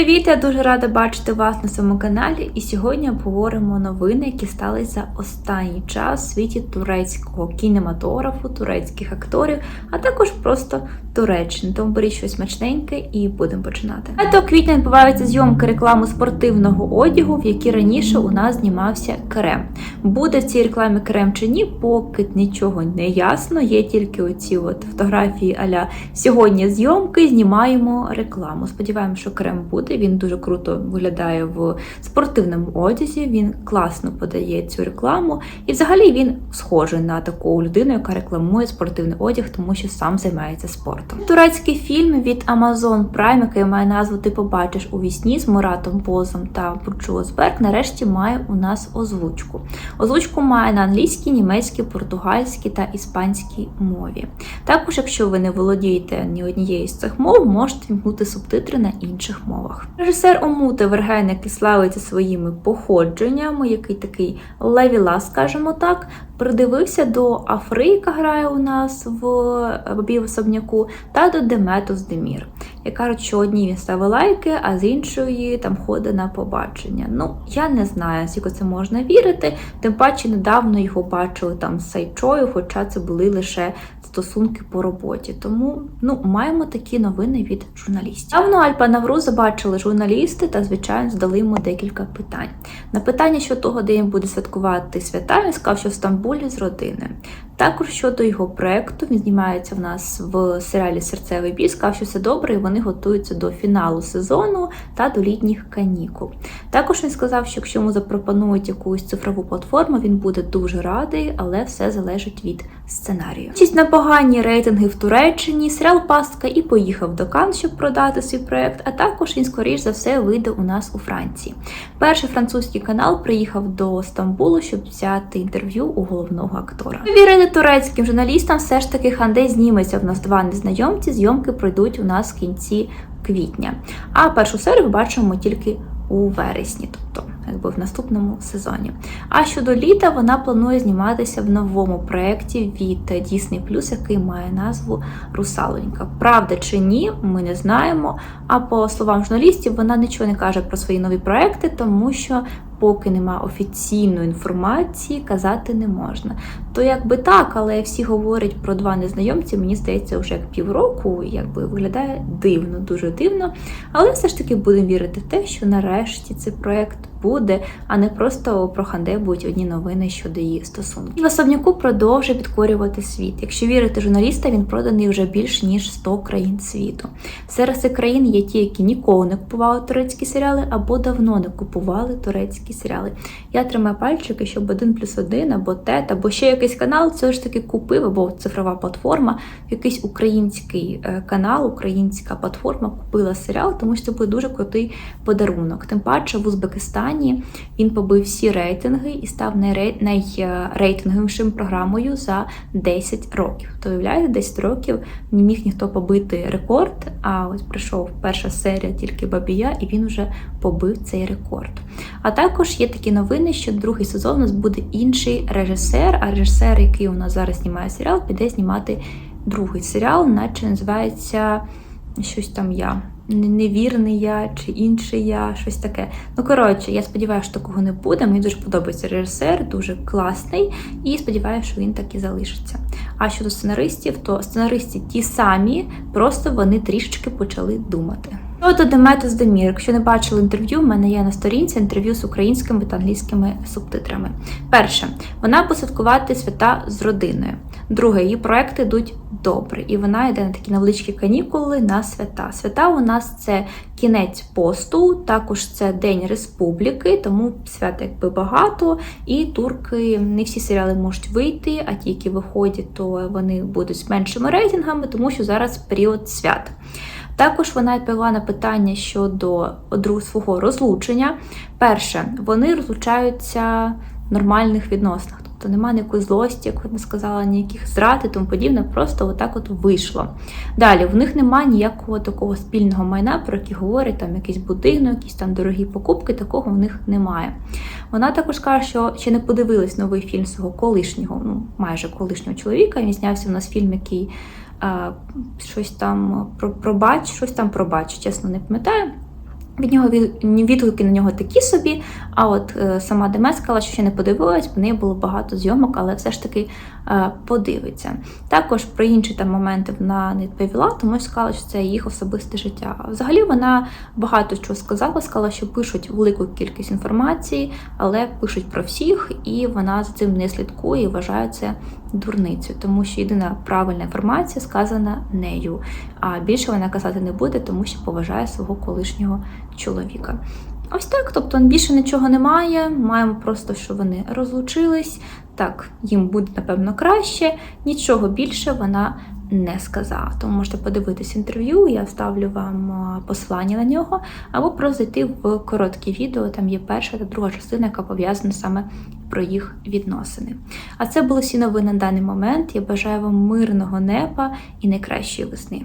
Привіт, я дуже рада бачити вас на своєму каналі. І сьогодні обговоримо новини, які сталися за останній час в світі турецького кінематографу, турецьких акторів, а також просто Туреччини. Тому беріть щось смачненьке і будемо починати. 5 квітня відбуваються зйомки реклами спортивного одягу, в якій раніше у нас знімався крем. Буде в цій рекламі крем чи ні, поки нічого не ясно. Є тільки оці от фотографії аля сьогодні зйомки, знімаємо рекламу. Сподіваємося, що крем буде. Він дуже круто виглядає в спортивному одязі. Він класно подає цю рекламу, і взагалі він схожий на таку людину, яка рекламує спортивний одяг, тому що сам займається спортом. Турецький фільм від Amazon Prime, який має назву Ти побачиш у вісні з Муратом Бозом та Бурчу Озберг, нарешті має у нас озвучку. Озвучку має на англійській, німецькій, португальській та іспанській мові. Також, якщо ви не володієте ні однією з цих мов, можете вімкнути субтитри на інших мовах. Режисер Омути Вергайн, який славиться своїми походженнями, який такий левіла, скажімо так, придивився до Афри, яка грає у нас в Бабі в особняку, та до Деметус Демір. Я кажуть, що одні він ставить лайки, а з іншої там ходить на побачення. Ну, я не знаю, скільки це можна вірити. Тим паче недавно його бачили там з Сайчою, хоча це були лише стосунки по роботі. Тому ну, маємо такі новини від журналістів. Давно Альпа Навру забачили журналісти та, звичайно, здали йому декілька питань. На питання щодо того, де він буде святкувати свята, він сказав, що в Стамбулі з родиною. Також щодо його проекту, він знімається в нас в серіалі Серцевий бій, сказав, що все добре, і вони готуються до фіналу сезону та до літніх канікул. Також він сказав, що якщо йому запропонують якусь цифрову платформу, він буде дуже радий, але все залежить від сценарію. Чість на погані рейтинги в Туреччині, серіал Пастка і поїхав до Кан, щоб продати свій проект. А також він, скоріш за все, вийде у нас у Франції. Перший французький канал приїхав до Стамбулу, щоб взяти інтерв'ю у головного актора. Вірили турецьким журналістам, все ж таки Хандей зніметься в нас два незнайомці. Зйомки пройдуть у нас в кінці квітня. А першу серію бачимо тільки у вересні, тобто якби в наступному сезоні. А щодо літа, вона планує зніматися в новому проєкті від Disney+, який має назву Русалонька. Правда чи ні, ми не знаємо. А по словам журналістів, вона нічого не каже про свої нові проекти, тому що. Поки нема офіційної інформації, казати не можна. То якби так, але всі говорять про два незнайомці, мені здається, вже як півроку, якби виглядає дивно, дуже дивно. Але все ж таки будемо вірити в те, що нарешті цей проект буде, а не просто про Ханде будуть одні новини щодо її стосунків. В особняку продовжує підкорювати світ. Якщо вірити журналіста, він проданий вже більш ніж 100 країн світу. Серед цих країн є ті, які ніколи не купували турецькі серіали або давно не купували турецькі серіали. Я тримаю пальчики, щоб один плюс один або тет, або ще якийсь канал все ж таки купив, або цифрова платформа, якийсь український е, канал, українська платформа купила серіал, тому що це буде дуже крутий подарунок. Тим паче в Узбекистані він побив всі рейтинги і став найрейтинговішим програмою за 10 років. То уявляєте, 10 років не міг ніхто побити рекорд. А ось прийшов перша серія тільки Бабія, і він вже побив цей рекорд. А також є такі новини, що другий сезон у нас буде інший режисер, а режисер, який у нас зараз знімає серіал, піде знімати другий серіал, наче називається щось там я. Невірний я чи інший я, щось таке. Ну, коротше, я сподіваюся, що такого не буде. Мені дуже подобається режисер, дуже класний, і сподіваюся, що він так і залишиться. А щодо сценаристів, то сценаристи ті самі, просто вони трішечки почали думати. Щодо Деметус Демір, якщо не бачили інтерв'ю, в мене є на сторінці інтерв'ю з українськими та англійськими субтитрами. Перше, вона посвяткувати свята з родиною. Друге, її проекти йдуть добре, і вона йде на такі невеличкі канікули на свята. Свята у нас це кінець посту, також це День Республіки, тому свят якби багато. І турки не всі серіали можуть вийти, а ті, які виходять, то вони будуть з меншими рейтингами, тому що зараз період свят. Також вона відповіла на питання щодо свого розлучення. Перше, вони розлучаються в нормальних відносинах. Тобто немає ніякої злості, як вона сказала, ніяких зрад і тому подібне, просто отак от вийшло. Далі, в них немає ніякого такого спільного майна, про який говорять, там якийсь будинок, якісь там дорогі покупки, такого в них немає. Вона також каже, що ще не подивилась новий фільм свого колишнього, ну майже колишнього чоловіка. Він знявся в нас фільм, який а, щось там про пробач, щось там пробач, чесно не пам'ятаю. Від нього від- відгуки на нього такі собі. А от е, сама Демет сказала, що ще не подивилась, в неї було багато зйомок, але все ж таки е, подивиться. Також про інші там моменти вона не відповіла, тому сказала, що це їх особисте життя. Взагалі вона багато чого сказала, сказала, що пишуть велику кількість інформації, але пишуть про всіх, і вона за цим не слідкує і вважає це дурницею, тому що єдина правильна інформація сказана нею. А більше вона казати не буде, тому що поважає свого колишнього чоловіка. Ось так, тобто більше нічого немає. Маємо просто, що вони розлучились. Так, їм буде напевно краще. Нічого більше вона не сказала. Тому можете подивитись інтерв'ю, я вставлю вам посилання на нього, або просто зайти в коротке відео. Там є перша та друга частина, яка пов'язана саме про їх відносини. А це були всі новини на даний момент. Я бажаю вам мирного неба і найкращої весни.